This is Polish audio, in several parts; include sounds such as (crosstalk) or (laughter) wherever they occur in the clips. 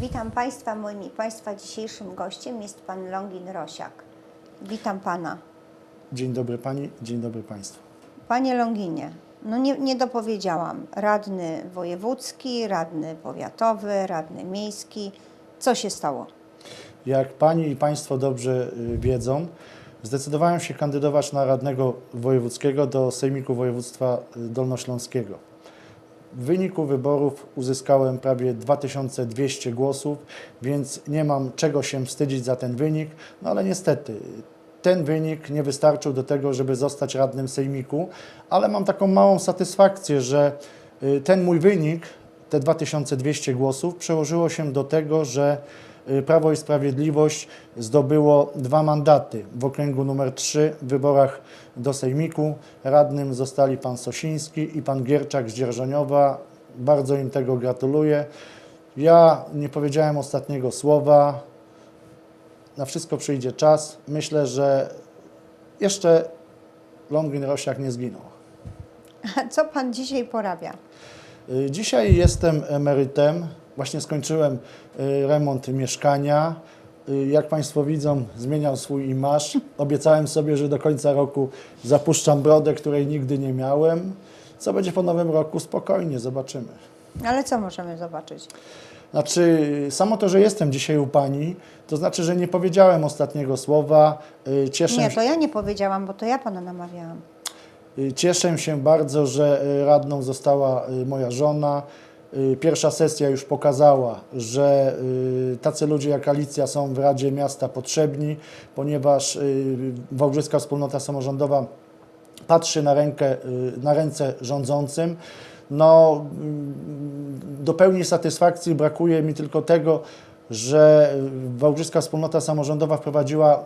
Witam Państwa. Moim i Państwa dzisiejszym gościem jest Pan Longin Rosiak. Witam Pana. Dzień dobry Pani, dzień dobry Państwu. Panie Longinie, no nie, nie dopowiedziałam. Radny wojewódzki, radny powiatowy, radny miejski. Co się stało? Jak Pani i Państwo dobrze y, wiedzą, zdecydowałem się kandydować na radnego wojewódzkiego do Sejmiku Województwa y, Dolnośląskiego. W wyniku wyborów uzyskałem prawie 2200 głosów, więc nie mam czego się wstydzić za ten wynik, no ale niestety ten wynik nie wystarczył do tego, żeby zostać radnym Sejmiku, ale mam taką małą satysfakcję, że y, ten mój wynik, te 2200 głosów, przełożyło się do tego, że Prawo i Sprawiedliwość zdobyło dwa mandaty w okręgu numer 3 w wyborach do Sejmiku. Radnym zostali pan Sosiński i pan Gierczak z Dzierżoniowa. Bardzo im tego gratuluję. Ja nie powiedziałem ostatniego słowa. Na wszystko przyjdzie czas. Myślę, że jeszcze Longin Rosiak nie zginął. Co Pan dzisiaj porabia? Y, Dzisiaj jestem emerytem. Właśnie skończyłem y, remont mieszkania. Y, Jak Państwo widzą, zmieniał swój imaż. Obiecałem sobie, że do końca roku zapuszczam brodę, której nigdy nie miałem. Co będzie po nowym roku? Spokojnie, zobaczymy. Ale co możemy zobaczyć? Znaczy, samo to, że jestem dzisiaj u Pani, to znaczy, że nie powiedziałem ostatniego słowa. Y, Cieszę Nie, to ja nie powiedziałam, bo to ja Pana namawiałam. Cieszę się bardzo, że radną została moja żona. Y, Pierwsza sesja już pokazała, że y, tacy ludzie jak Alicja są w Radzie Miasta potrzebni, ponieważ y, Wałbrzyska Wspólnota Samorządowa patrzy na, rękę, na ręce rządzącym. No, do pełni satysfakcji brakuje mi tylko tego, że Wałbrzyska Wspólnota Samorządowa wprowadziła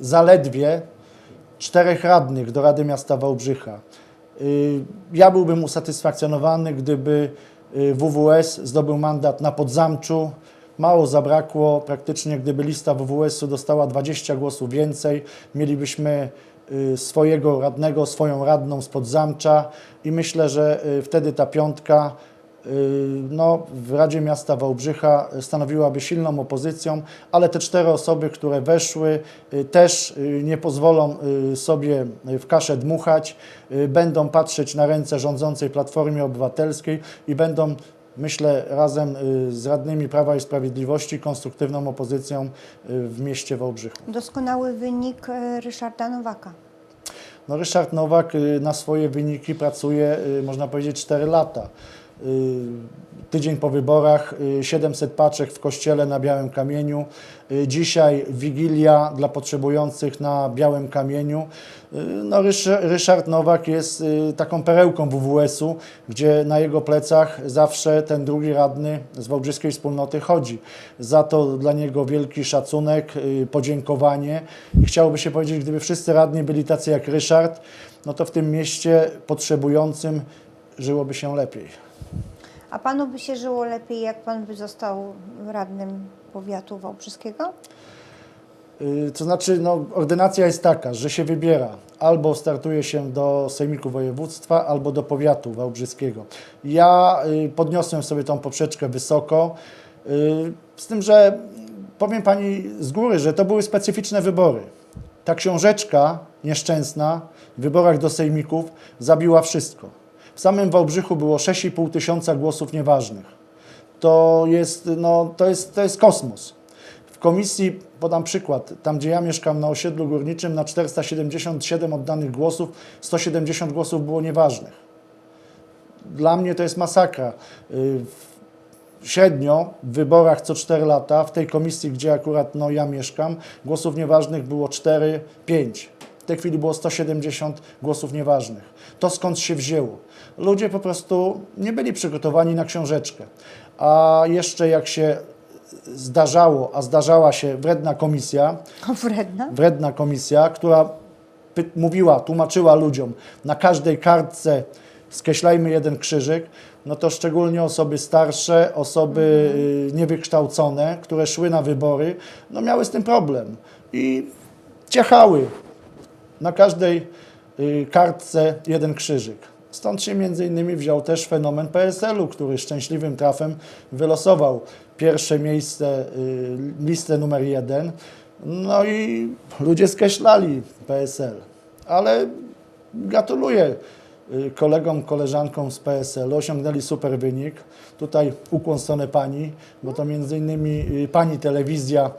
zaledwie czterech radnych do Rady Miasta Wałbrzycha. Ja byłbym usatysfakcjonowany, gdyby WWS zdobył mandat na Podzamczu. Mało zabrakło, praktycznie gdyby lista WWS-u dostała 20 głosów więcej, mielibyśmy y, swojego radnego, swoją radną z Podzamcza i myślę, że y, wtedy ta piątka y, no, w Radzie Miasta Wałbrzycha stanowiłaby silną opozycją, ale te cztery osoby, które weszły, y, też y, nie pozwolą y, sobie w kaszę dmuchać, y, będą patrzeć na ręce rządzącej Platformie Obywatelskiej i będą, myślę, razem y, z radnymi Prawa i Sprawiedliwości konstruktywną opozycją y, w mieście Wałbrzychu. Doskonały wynik Ryszarda Nowaka. No Ryszard Nowak y, na swoje wyniki pracuje, y, można powiedzieć, 4 lata. Y, Tydzień po wyborach, y, 700 paczek w kościele na Białym Kamieniu. Y, Dzisiaj Wigilia dla potrzebujących na Białym Kamieniu. Y, No, Rysz- Ryszard Nowak jest y, taką perełką WWS-u, gdzie na jego plecach zawsze ten drugi radny z Wałbrzyskiej Wspólnoty chodzi. Za to dla niego wielki szacunek, y, podziękowanie chciałoby się powiedzieć, gdyby wszyscy radni byli tacy jak Ryszard, no to w tym mieście potrzebującym żyłoby się lepiej. A Panu by się żyło lepiej, jak Pan by został radnym powiatu wałbrzyskiego? Y, To znaczy, no, ordynacja jest taka, że się wybiera albo startuje się do Sejmiku Województwa, albo do powiatu wałbrzyskiego. Ja y, podniosłem sobie tą poprzeczkę wysoko, y, z tym, że powiem Pani z góry, że to były specyficzne wybory. Ta książeczka nieszczęsna w wyborach do sejmików zabiła wszystko. W samym Wałbrzychu było 6,5 tysiąca głosów nieważnych. To jest, no, to jest, to jest kosmos. W komisji, podam przykład, tam gdzie ja mieszkam na osiedlu górniczym, na 477 oddanych głosów, 170 głosów było nieważnych. Dla mnie to jest masakra. Y, Średnio w wyborach co 4 lata, w tej komisji, gdzie akurat no, ja mieszkam, głosów nieważnych było 4-5. W tej chwili było 170 głosów nieważnych. To skąd się wzięło? Ludzie po prostu nie byli przygotowani na książeczkę. A jeszcze jak się zdarzało, a zdarzała się wredna komisja, O, wredna. wredna komisja, która mówiła, tłumaczyła ludziom na każdej kartce skreślajmy jeden krzyżyk, no to szczególnie osoby starsze, osoby y, niewykształcone, które szły na wybory, no miały z tym problem i ciechały na każdej y, kartce jeden krzyżyk. Stąd się między innymi wziął też fenomen PSL-u, który szczęśliwym trafem wylosował pierwsze miejsce, y, listę numer jeden. No i ludzie skreślali PSL. Ale gratuluję y, kolegom, koleżankom z PSL. Osiągnęli super wynik. Tutaj ukłon stronę pani, bo to między innymi pani telewizja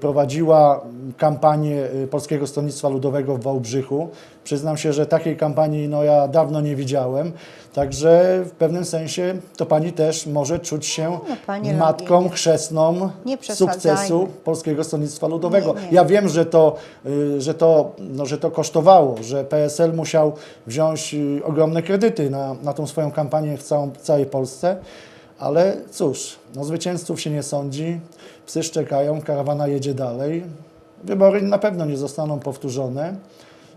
prowadziła kampanię y, Polskiego Stronnictwa Ludowego w Wałbrzychu. Przyznam się, że takiej kampanii no, ja dawno nie widziałem. Także w pewnym sensie to pani też może czuć się No, pani matką robi. chrzestną sukcesu Polskiego Stronnictwa Ludowego. Nie, nie. Ja wiem, że to, y, że, to, no, że to kosztowało, że PSL musiał wziąć y, ogromne kredyty na, na tą swoją kampanię w całą, całej Polsce, ale cóż, no, zwycięzców się nie sądzi, psy szczekają, karawana jedzie dalej. Wybory na pewno nie zostaną powtórzone.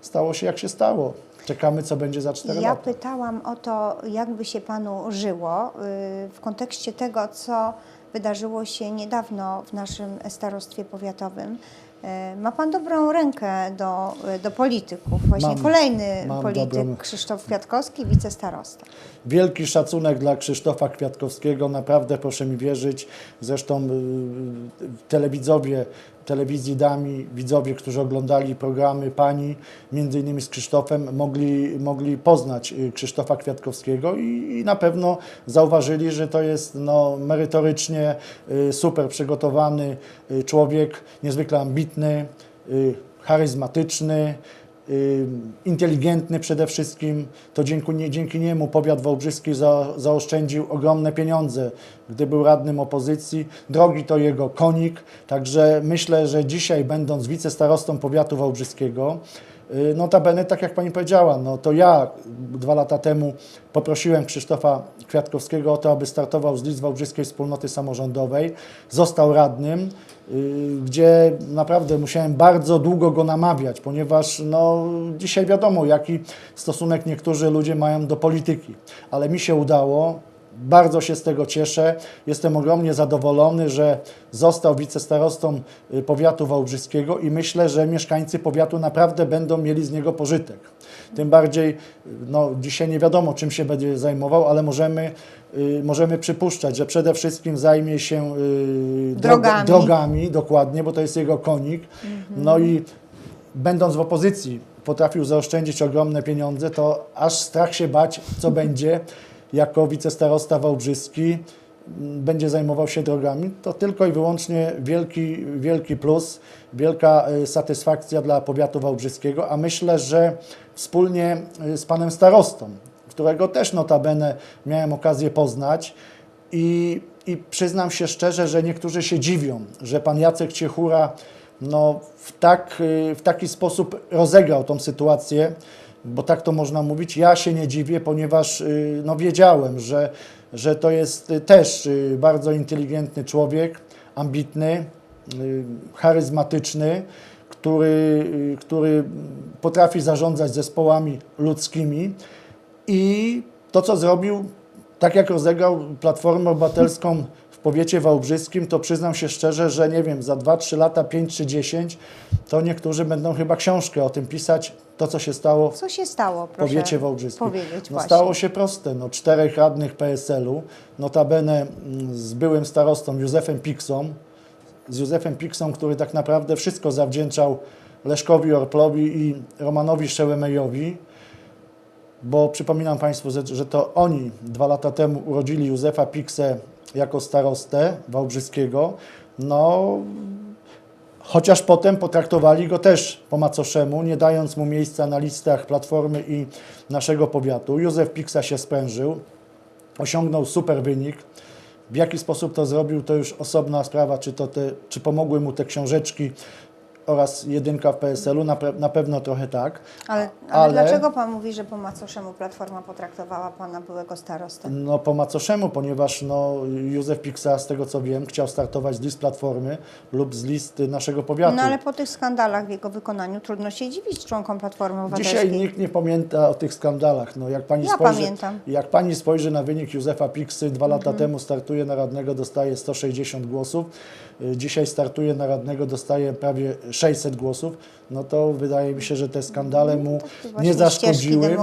Stało się jak się stało. Czekamy, co będzie za 4 Ja lata. pytałam o to, jak by się Panu żyło y, w kontekście tego, co wydarzyło się niedawno w naszym starostwie powiatowym. Y, Ma Pan dobrą rękę do, y, do polityków. Właśnie Mam. kolejny Mam polityk, dobrą- Krzysztof Kwiatkowski, wicestarosta. Wielki szacunek dla Krzysztofa Kwiatkowskiego, naprawdę proszę mi wierzyć. Zresztą y, telewidzowie telewizji Dami, widzowie, którzy oglądali programy pani, między innymi z Krzysztofem, mogli, mogli poznać y, Krzysztofa Kwiatkowskiego i, i na pewno zauważyli, że to jest no, merytorycznie y, super przygotowany y, człowiek, niezwykle ambitny, charyzmatyczny, inteligentny przede wszystkim. To dzięki, dzięki niemu powiat wałbrzyski za, zaoszczędził ogromne pieniądze, gdy był radnym opozycji. Drogi to jego konik, także myślę, że dzisiaj będąc wicestarostą powiatu wałbrzyskiego, y, Notabene, tak jak Pani powiedziała, no to ja dwa lata temu poprosiłem Krzysztofa Kwiatkowskiego o to, aby startował z list Wałbrzyskiej Wspólnoty Samorządowej. Został radnym, y, gdzie naprawdę musiałem bardzo długo go namawiać, ponieważ no, dzisiaj wiadomo, jaki stosunek niektórzy ludzie mają do polityki. Ale mi się udało, bardzo się z tego cieszę. Jestem ogromnie zadowolony, że został wicestarostą y, powiatu wałbrzyskiego i myślę, że mieszkańcy powiatu naprawdę będą mieli z niego pożytek. Tym bardziej, y, no, dzisiaj nie wiadomo, czym się będzie zajmował, ale możemy, y, możemy przypuszczać, że przede wszystkim zajmie się y, droga- Drogami. drogami, dokładnie, bo to jest jego konik. No i będąc w opozycji, potrafił zaoszczędzić ogromne pieniądze, to aż strach się bać, co (laughs) będzie jako wicestarosta wałbrzyski będzie zajmował się drogami, to tylko i wyłącznie wielki, wielki plus, wielka y, satysfakcja dla powiatu wałbrzyskiego, a myślę, że wspólnie y, z panem starostą, którego też notabene miałem okazję poznać. I, i przyznam się szczerze, że niektórzy się dziwią, że pan Jacek Ciechura no, w, tak, y, w taki sposób rozegrał tą sytuację, bo tak to można mówić. Ja się nie dziwię, ponieważ y, no, wiedziałem, że, że to jest y, też y, bardzo inteligentny człowiek, ambitny, charyzmatyczny, który, który potrafi zarządzać zespołami ludzkimi i to, co zrobił, tak jak rozegrał Platformę Obywatelską powiecie wałbrzyskim, to przyznam się szczerze, że nie wiem, za 2-3 lata, 5 czy 10, to niektórzy będą chyba książkę o tym pisać, to co się stało Co się stało, proszę powiecie wałbrzyskim. powiedzieć No, właśnie. stało się proste, no, czterech radnych PSL-u, notabene mm, z byłym starostą Józefem Piksą, z Józefem Piksą, który tak naprawdę wszystko zawdzięczał Leszkowi Orplowi i Romanowi Szełemejowi, bo przypominam Państwu, że, że to oni dwa lata temu urodzili Józefa Piksę jako starostę Wałbrzyskiego. No, chociaż potem potraktowali go też po macoszemu, nie dając mu miejsca na listach Platformy i naszego powiatu. Józef Piksa się sprężył, osiągnął super wynik. W jaki sposób to zrobił, to już osobna sprawa, czy, to te, czy pomogły mu te książeczki oraz jedynka w PSL-u, na, pe- na pewno trochę tak. Ale, ale, ale- dlaczego Pan mówi, że po macoszemu Platforma potraktowała Pana byłego starostę? No po macoszemu, ponieważ no, Józef Piksa, z tego co wiem, chciał startować z list Platformy lub z list naszego powiatu. No ale po tych skandalach w jego wykonaniu trudno się dziwić członkom Platformy Obywatelskiej. Dzisiaj nikt nie pamięta o tych skandalach. No, jak, pani Ja spojrzy, pamiętam. jak pani spojrzy na wynik Józefa Piksy, dwa Mhm. lata temu startuje na radnego, dostaje 160 głosów. Y, Dzisiaj startuje na radnego, dostaje prawie 600 głosów, no to wydaje mi się, że te skandale mu To właśnie nie zaszkodziły.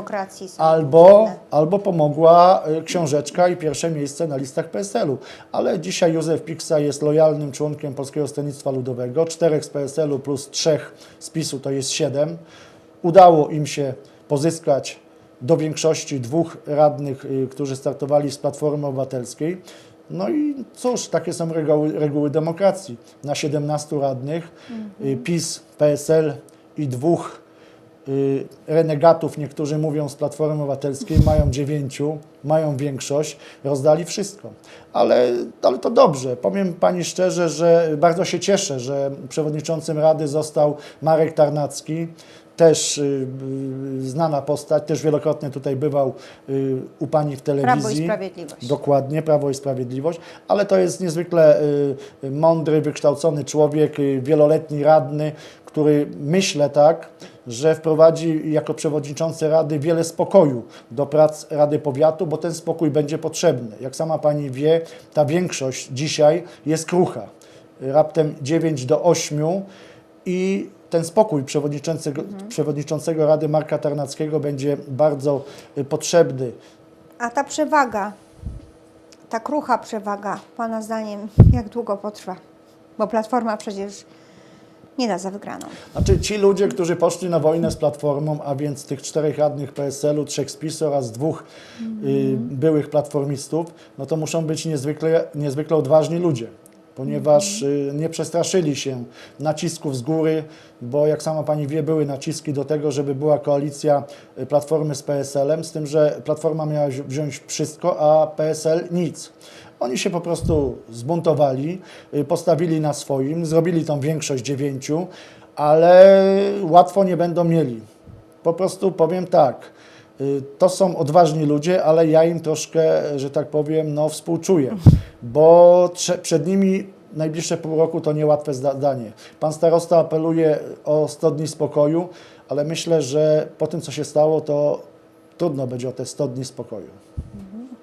Albo, albo pomogła y, książeczka i pierwsze miejsce na listach PSL-u. Ale dzisiaj Józef Piksa jest lojalnym członkiem Polskiego Stronnictwa Ludowego. Czterech z PSL-u plus trzech z PiSu to jest siedem. Udało im się pozyskać do większości dwóch radnych, y, którzy startowali z Platformy Obywatelskiej. No i cóż, takie są reguły, reguły demokracji. Na 17 radnych y, PiS, PSL i dwóch y, renegatów, niektórzy mówią z Platformy Obywatelskiej, mają dziewięciu, mają większość, rozdali wszystko. Ale, ale to dobrze. Powiem Pani szczerze, że bardzo się cieszę, że przewodniczącym Rady został Marek Tarnacki, też y, y, znana postać, też wielokrotnie tutaj bywał y, u Pani w telewizji. Prawo i Sprawiedliwość. Dokładnie, Prawo i Sprawiedliwość, ale to jest niezwykle y, mądry, wykształcony człowiek, y, wieloletni radny, który myślę tak, że wprowadzi jako przewodniczący Rady wiele spokoju do prac Rady Powiatu, bo ten spokój będzie potrzebny. Jak sama Pani wie, ta większość dzisiaj jest krucha. Raptem 9 do 8 i ten spokój przewodniczącego, przewodniczącego Rady Marka Tarnackiego będzie bardzo y, potrzebny. A ta przewaga, ta krucha przewaga, Pana zdaniem, jak długo potrwa? Bo Platforma przecież nie da za wygraną. Znaczy ci ludzie, którzy poszli na wojnę z Platformą, a więc tych czterech radnych PSL-u, trzech z oraz dwóch y, byłych platformistów, no to muszą być niezwykle, niezwykle odważni ludzie, ponieważ y, nie przestraszyli się nacisków z góry, bo jak sama Pani wie, były naciski do tego, żeby była koalicja y, Platformy z PSL-em, z tym, że Platforma miała wzi- wziąć wszystko, a PSL nic. Oni się po prostu zbuntowali, y, postawili na swoim, zrobili tą większość dziewięciu, ale łatwo nie będą mieli. Po prostu powiem tak, y, to są odważni ludzie, ale ja im troszkę, że tak powiem, no współczuję, bo przed nimi najbliższe pół roku to niełatwe zadanie. Pan starosta apeluje o 100 dni spokoju, ale myślę, że po tym, co się stało, to trudno będzie o te 100 dni spokoju.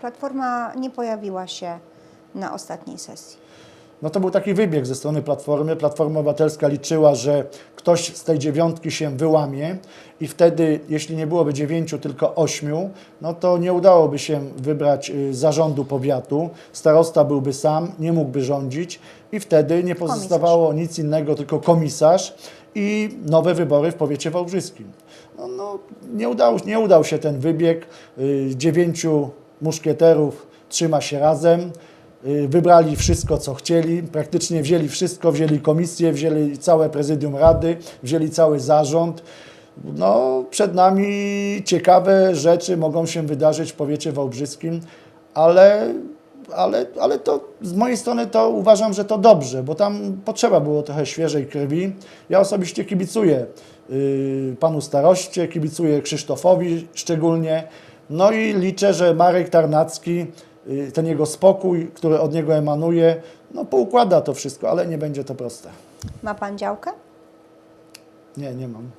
Platforma nie pojawiła się na ostatniej sesji. No to był taki wybieg ze strony Platformy. Platforma Obywatelska liczyła, że ktoś z tej dziewiątki się wyłamie i wtedy, jeśli nie byłoby dziewięciu, tylko ośmiu, no to nie udałoby się wybrać y, zarządu powiatu. Starosta byłby sam, nie mógłby rządzić i wtedy nie pozostawało nic innego, tylko komisarz i nowe wybory w powiecie wałbrzyskim. No, no, nie, udał, nie udał się ten wybieg. Y, Dziewięciu muszkieterów trzyma się razem. Y, Wybrali wszystko, co chcieli, praktycznie wzięli wszystko, wzięli komisję, wzięli całe prezydium rady, wzięli cały zarząd. No, przed nami ciekawe rzeczy mogą się wydarzyć w powiecie wałbrzyskim, ale, ale, ale to z mojej strony to uważam, że to dobrze, bo tam potrzeba było trochę świeżej krwi. Ja osobiście kibicuję y, panu staroście, kibicuję Krzysztofowi szczególnie. No i liczę, że Marek Tarnacki, y, ten jego spokój, który od niego emanuje, no poukłada to wszystko, ale nie będzie to proste. Ma Pan działkę? Nie, nie mam.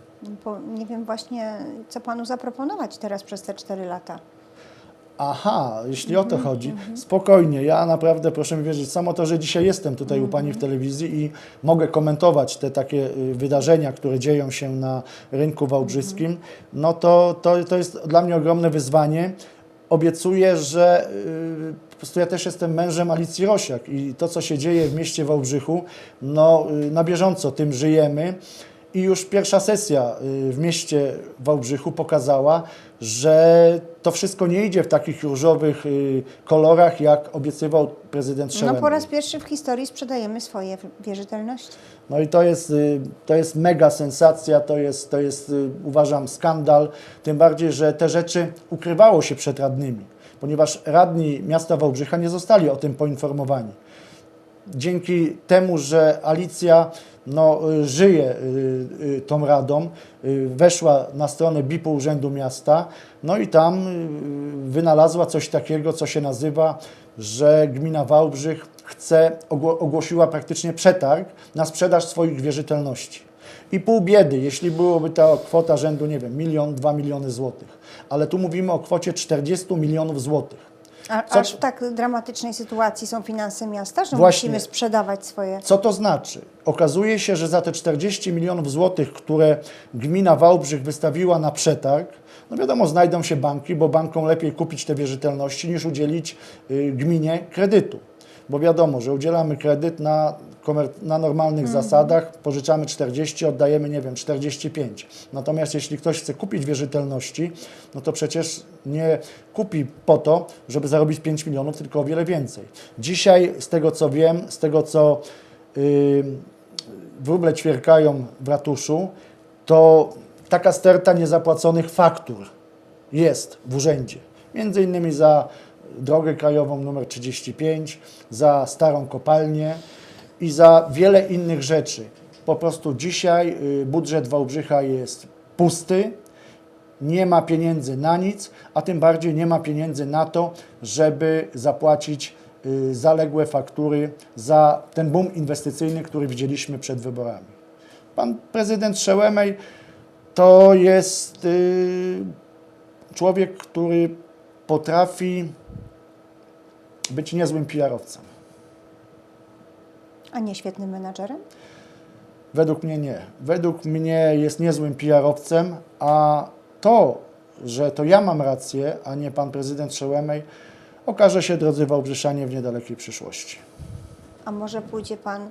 Bo nie wiem właśnie, co Panu zaproponować teraz przez te 4 lata. Aha, jeśli o to chodzi, spokojnie. Ja naprawdę, proszę mi wierzyć, samo to, że dzisiaj jestem tutaj u Pani w telewizji i mogę komentować te takie y, wydarzenia, które dzieją się na rynku wałbrzyskim, no to, to, to jest dla mnie ogromne wyzwanie. Obiecuję, że y, po prostu ja też jestem mężem Alicji Rosiak i to, co się dzieje w mieście Wałbrzychu, no y, na bieżąco tym żyjemy. I już pierwsza sesja y, w mieście Wałbrzychu pokazała, że to wszystko nie idzie w takich różowych y, kolorach, jak obiecywał prezydent No Szelemny. po raz pierwszy w historii sprzedajemy swoje wierzytelności. No i to jest, y, to jest mega sensacja, to jest, to jest uważam skandal, tym bardziej, że te rzeczy ukrywało się przed radnymi, ponieważ radni miasta Wałbrzycha nie zostali o tym poinformowani. Dzięki temu, że Alicja no, y, żyje y, y, tą radą, weszła na stronę BIP-u Urzędu Miasta, no i tam wynalazła coś takiego, co się nazywa, że gmina Wałbrzych chce, ogło- ogłosiła praktycznie przetarg na sprzedaż swoich wierzytelności. I pół biedy, jeśli byłoby ta kwota rzędu, nie wiem, milion, dwa miliony złotych. Ale tu mówimy o kwocie 40 milionów złotych. A, Co- aż w tak dramatycznej sytuacji są finanse miasta, że Właśnie. musimy sprzedawać swoje. Co to znaczy? Okazuje się, że za te 40 milionów złotych, które gmina Wałbrzych wystawiła na przetarg, no wiadomo, znajdą się banki, bo bankom lepiej kupić te wierzytelności niż udzielić y, gminie kredytu. Bo wiadomo, że udzielamy kredyt na, na normalnych zasadach, pożyczamy 40, oddajemy, nie wiem, 45. Natomiast jeśli ktoś chce kupić wierzytelności, no to przecież nie kupi po to, żeby zarobić 5 milionów, tylko o wiele więcej. Dzisiaj, z tego co wiem, z tego co yy, wróble ćwierkają w ratuszu, to taka sterta niezapłaconych faktur jest w urzędzie. Między innymi za drogę krajową numer 35, za starą kopalnię i za wiele innych rzeczy. Po prostu dzisiaj y, budżet Wałbrzycha jest pusty, nie ma pieniędzy na nic, a tym bardziej nie ma pieniędzy na to, żeby zapłacić y, zaległe faktury za ten boom inwestycyjny, który widzieliśmy przed wyborami. Pan prezydent Szełemej to jest y, człowiek, który potrafi być niezłym PR-owcem. A nie świetnym menadżerem? Według mnie nie. Według mnie jest niezłym PR-owcem, a to, że to ja mam rację, a nie pan prezydent Szełemej, okaże się, drodzy Wałbrzyszanie, w niedalekiej przyszłości. A może pójdzie pan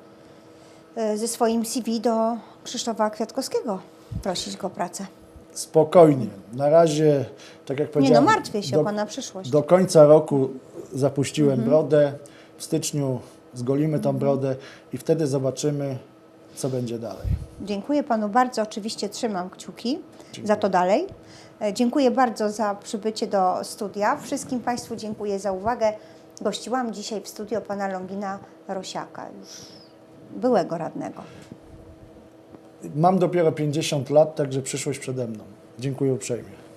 e, ze swoim CV do Krzysztofa Kwiatkowskiego prosić go o pracę? Spokojnie. Na razie, tak jak Nie no, powiedziałem, martwię się do, o pana przyszłość. do końca roku zapuściłem brodę. W styczniu zgolimy tą brodę i wtedy zobaczymy, co będzie dalej. Dziękuję panu bardzo. Oczywiście trzymam kciuki za to dalej. E, Dziękuję bardzo za przybycie do studia. Wszystkim Państwu dziękuję za uwagę. Gościłam dzisiaj w studio pana Longina Rosiaka, już byłego radnego. Mam dopiero 50 lat, także przyszłość przede mną. Dziękuję uprzejmie.